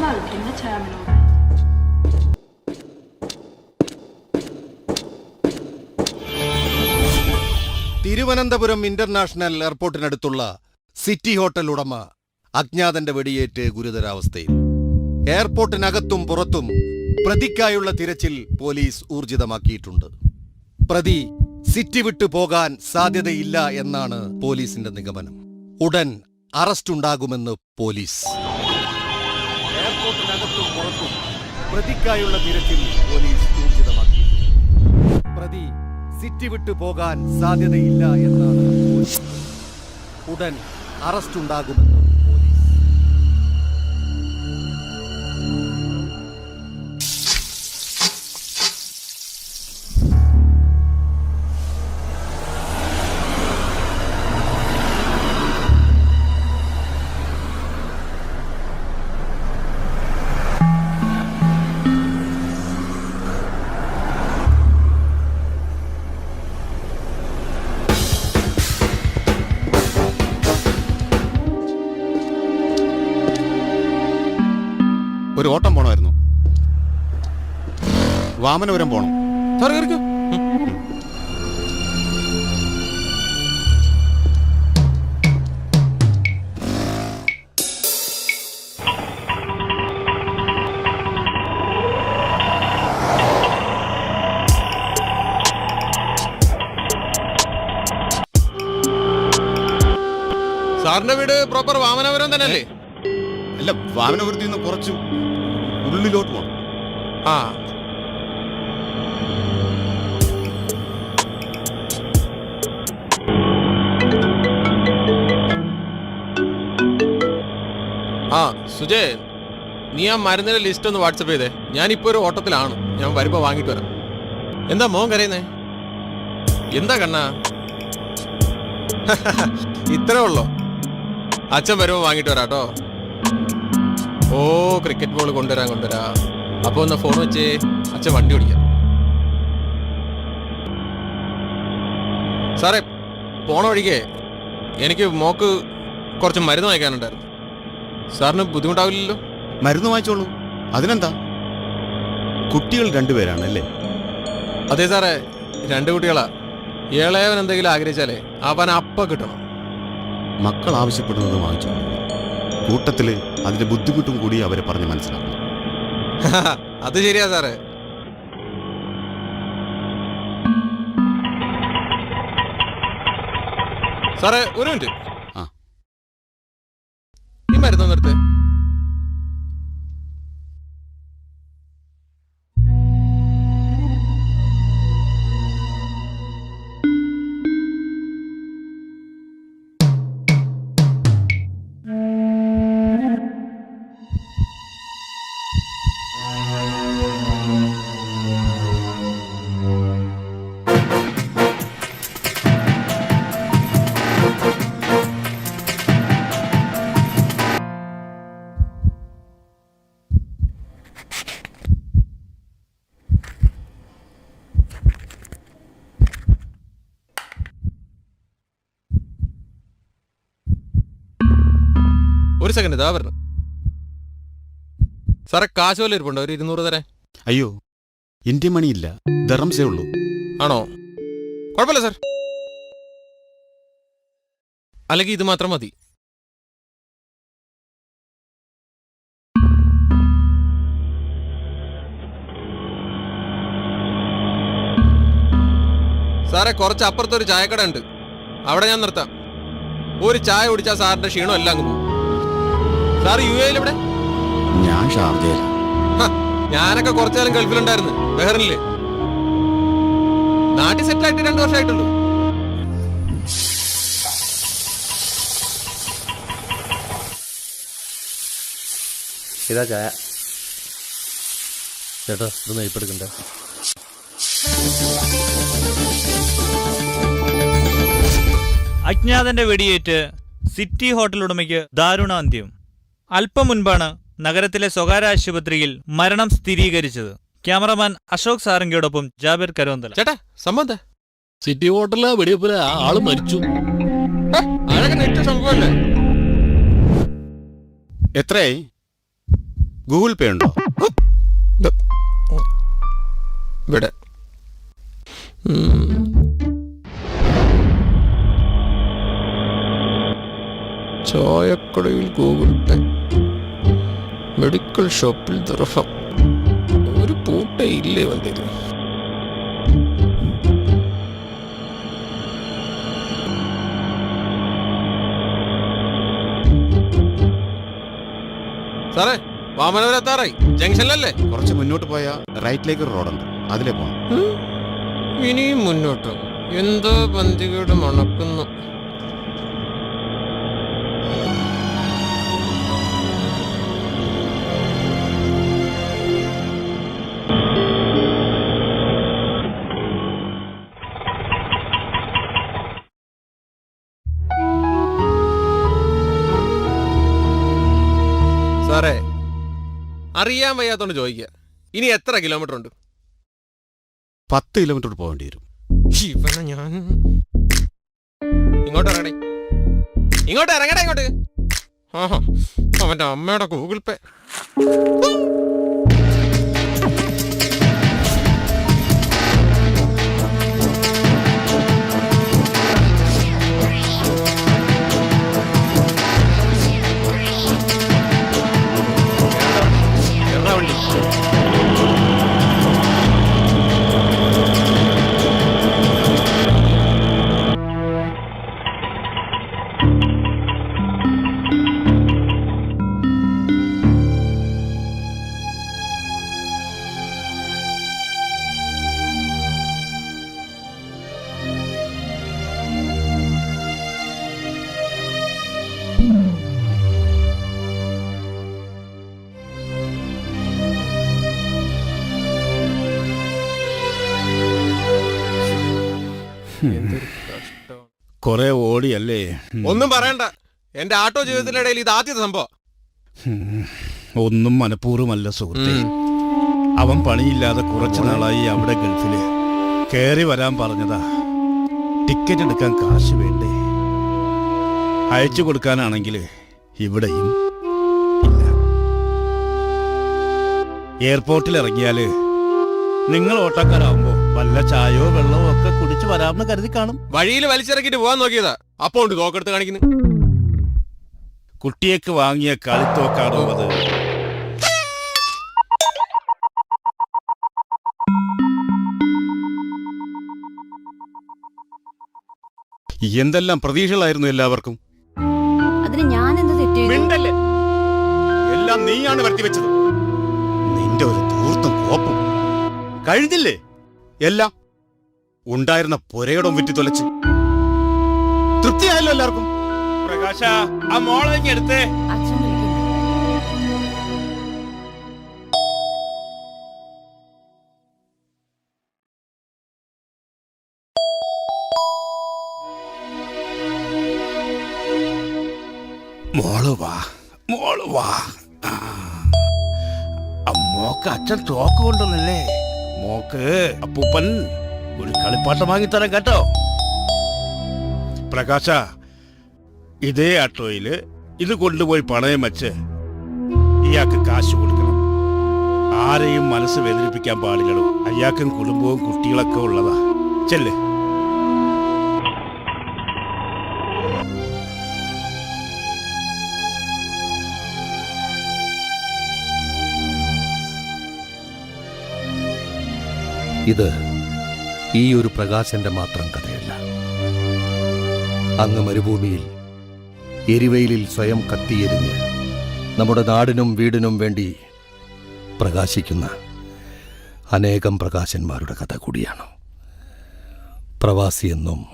smoke in the terminal. Thiruvananthapuram international എയർപോർട്ടിനടുത്തുള്ള city hotel ഉടമ അജ്ഞാതന്റെ വെടിയേറ്റ് ഗുരുതരാവസ്ഥയിൽ. എയർപോർട്ടിനകത്തും പുറത്തും പ്രതിക്കായുള്ള തിരച്ചിൽ പോലീസ് ഊർജിതമാക്കിയിട്ടുണ്ട്. പ്രതി സിറ്റി വിട്ടു പോകാൻ സാധ്യതയില്ല എന്നാണ് പോലീസിന്റെ നിഗമനം. ഉടൻ അറസ്റ്റ് ഉണ്ടാകുമെന്ന് പോലീസ്. എയർപോർട്ടിനകത്തും പുറത്തും പ്രതിക്കായുള്ള തിരച്ചിൽ പോലീസ് ഊർജിതമാക്കി പ്രതി സിറ്റി വിട്ടു പോകാൻ സാധ്യതയില്ല എന്നാണ്. ഉടൻ അറസ്റ്റ് ഉണ്ടാകുമെന്ന് വാമനപുരം പോണം. സാർ കയറിക്കോ. സാറിന്റെ വീട് പ്രോപ്പർ വാമനപുരം തന്നെയല്ലേ? അല്ല വാമനപുരത്തിൽ നിന്ന് കുറച്ച് ഉള്ളിലോട്ട് പോകണം ആ. സുജയ് നീ ആ മരുന്നിന്റെ ലിസ്റ്റ് ഒന്ന് വാട്സപ്പ് ചെയ്തേ. ഞാനിപ്പോ ഒരു ഓട്ടത്തിലാണ് ഞാൻ വരുമ്പോ വാങ്ങിട്ട് വരാം. എന്താ മോൻ കരയുന്നേ? എന്താ കണ്ണാ? ഇത്രേ ഉള്ളോ? അച്ഛൻ വരുമ്പോ വാങ്ങിട്ട് വരാം കേട്ടോ. ഓ ക്രിക്കറ്റ് ബോൾ കൊണ്ടുവരാൻ കൊണ്ടുവരാ. അപ്പൊ ഒന്ന് ഫോൺ വെച്ച്. അച്ഛൻ വണ്ടി ഓടിക്കാം. സാറേ പോണ വഴിക്ക് എനിക്ക് മോക്ക് കുറച്ച് മരുന്ന് വാങ്ങിക്കാനുണ്ടായിരുന്നു. സാറിന് ബുദ്ധിമുട്ടാവില്ലല്ലോ. മരുന്ന് വാങ്ങിച്ചോളൂ. അതിനെന്താ? കുട്ടികൾ രണ്ടുപേരാണ് അല്ലേ? അതെ സാറേ രണ്ട് കുട്ടികളാ. ഇളയവൻ എന്തെങ്കിലും ആഗ്രഹിച്ചാലേ അവൻ അപ്പ കിട്ടണം. മക്കൾ ആവശ്യപ്പെടുന്നത് വാങ്ങിച്ചോളൂ. കൂട്ടത്തിൽ അതിന്റെ ബുദ്ധിമുട്ടും കൂടി അവരെ പറഞ്ഞ് മനസ്സിലാക്കണം അത് ശരിയാ സാറേ. സാറേ ഒരു മിനിറ്റ്. you. ഒരു സെക്കൻഡ് ഇതാ വരണം. സാറേ കാശ് വല്ല ഇരിപ്പുണ്ടോ? ഒരു ഇരുന്നൂറ് തരാൻ. അയ്യോ ഇന്ത്യൻ മണിയില്ല ദറംസേ ഉള്ളൂ. ആണോ? കുഴപ്പമില്ല സാർ അല്ലെങ്കിൽ ഇത് മാത്രം മതി. സാറേ കുറച്ച് അപ്പുറത്തൊരു ചായക്കട ഉണ്ട്. അവിടെ ഞാൻ നിർത്താം. ഒരു ചായ കുടിച്ചാൽ സാറിന്റെ ക്ഷീണം എല്ലാം അങ്ങ് പോകും. സാർ യു എയിൽ ഇവിടെ ഞാൻ ഷാർജയിൽ. ഞാനൊക്കെ കുറച്ചാലും ഗൾഫിലുണ്ടായിരുന്നു. ബഹറിനിൽ. നാട്ടിൽ സെറ്റിൽ ആയിട്ട് രണ്ടു വർഷമായിട്ടുള്ളൂ. ഇതാ ചായ. ചേട്ടാ ഇത് നെയ്പ്പെടുക്കണ്ടേ അജ്ഞാതന്റെ വെടിയേറ്റ് സിറ്റി ഹോട്ടൽ ഉടമയ്ക്ക് ദാരുണാന്ത്യം. അല്പം മുൻപാണ് നഗരത്തിലെ സ്വകാര്യ ആശുപത്രിയിൽ മരണം സ്ഥിരീകരിച്ചത്. ക്യാമറമാൻ അശോക് സാരംഗിയോടൊപ്പം ജാബിർ കരോന്തല ചേട്ടാ സംഭവം സിറ്റി ഹോട്ടലിലെ വെടിവെപ്പിൽ ആ ആൾ മരിച്ചു. അതൊക്കെ നെറ്റ് സംഭവമല്ലേ? എത്രയായി? ഗൂഗിൾ പേ ഉണ്ടോ? ഇവിടെ. ഉം. ചായക്കടയിൽ ഗൂഗിൾ പേ. മെഡിക്കൽ ഷോപ്പിൽ ദർഹം. ഒരു പൂട്ടയില്ലേ ഇല്ലേ വന്നത് സാറേ വാമനവർ എത്താറായി ജംഗ്ഷനിലല്ലേ? കുറച്ച് മുന്നോട്ട് പോയാ റൈറ്റിലേക്ക് ഒരു റോഡുണ്ട്. അതിലേ പോകണം. ഇനിയും മുന്നോട്ട്. എന്തോ പന്തികേട് മണക്കുന്നു. അറിയാൻ വയ്യാത്തോണ്ട് ചോദിക്കുക ഇനി എത്ര കിലോമീറ്റർ ഉണ്ട്? പത്ത് കിലോമീറ്റർ പോകേണ്ടി വരും. ഇവനെ ഞാൻ ഇങ്ങോട്ട് ഇറങ്ങടേ. ഇങ്ങോട്ട് ഇറങ്ങടേ ഇങ്ങോട്ട്. ആഹാ അവന്റെ അമ്മയുടെ ഗൂഗിൾ പേ കുറെ ഓടിയല്ലേ? ഒന്നും പറയണ്ട. എന്റെ ആട്ടോ ജീവിതത്തിന്റെ ഇടയിൽ ഇത് ആദ്യത്തെ സംഭവം. ഒന്നും മനഃപൂർവമല്ല സുഹൃത്തെ. അവൻ പണിയില്ലാതെ കുറച്ചു നാളായി അവിടെ ഗൾഫിൽ. കയറി വരാൻ പറഞ്ഞതാ. ടിക്കറ്റ് എടുക്കാൻ കാശ് വേണ്ടേ? അയച്ചു കൊടുക്കാനാണെങ്കിൽ ഇവിടെയും ഇല്ല. എയർപോർട്ടിൽ ഇറങ്ങിയാൽ നിങ്ങൾ ഓട്ടക്കാരാവുമ്പോ വല്ല ചായയോ വെള്ളമോ ഒക്കെ കുടിച്ച് വരാമെന്ന് കരുതി കാണും. വഴിയിൽ വലിച്ചിറക്കിട്ട് പോവാൻ നോക്കിയതാ. അപ്പൊ ഉണ്ട് തോക്കെടുത്ത് കാണിക്കുന്നു. കുട്ടിയേക്ക് വാങ്ങിയ കളിത്തോക്കാണോ അത്? എന്തെല്ലാം പ്രതീക്ഷകളായിരുന്നു എല്ലാവർക്കും? അതിന് ഞാൻ എന്ത് തെറ്റ്? മിണ്ടല്ലേ? എല്ലാം നീയാണ് വരുത്തി വെച്ചത്. നിന്റെ ഒരു തൂർത്തും കോപ്പും. കഴിഞ്ഞില്ലേ? എല്ലാം ഉണ്ടായിരുന്ന പുരയിടം വിറ്റി തൊലച്ച്. തൃപ്തിയായല്ലോ എല്ലാവർക്കും. പ്രകാശ ആ മോളെ എടുത്തേ. അച്ഛൻ മോൾ വാ മോൾ വാ. ആ. ആ, മോക്ക് അച്ഛൻ തോക്ക് കൊണ്ടുവന്നല്ലേ? മോക്ക് അപ്പൂപ്പൻ ഒരു കളിപ്പാട്ടം വാങ്ങിത്തരാം കേട്ടോ. പ്രകാശ ഇതേ ആട്ടോയിൽ ഇത് കൊണ്ടുപോയി പണയം വെച്ച് ഇയാൾക്ക് കാശ് കൊടുക്കണം. ആരെയും മനസ്സ് വേദനിപ്പിക്കാൻ പാടില്ലടോ അയാൾക്കും കുടുംബവും കുട്ടികളൊക്കെ ഉള്ളതാ. ചെല്ലേ. ഇത് ഈ ഒരു പ്രകാശന്റെ മാത്രം കഥയല്ല. അങ്ങ് മരുഭൂമിയിൽ എരിവെയിലിൽ സ്വയം കത്തിയെരിഞ്ഞ് നമ്മുടെ നാടിനും വീടിനും വേണ്ടി പ്രകാശിക്കുന്ന അനേകം പ്രകാശന്മാരുടെ കഥ കൂടിയാണ്. പ്രവാസിയെന്നും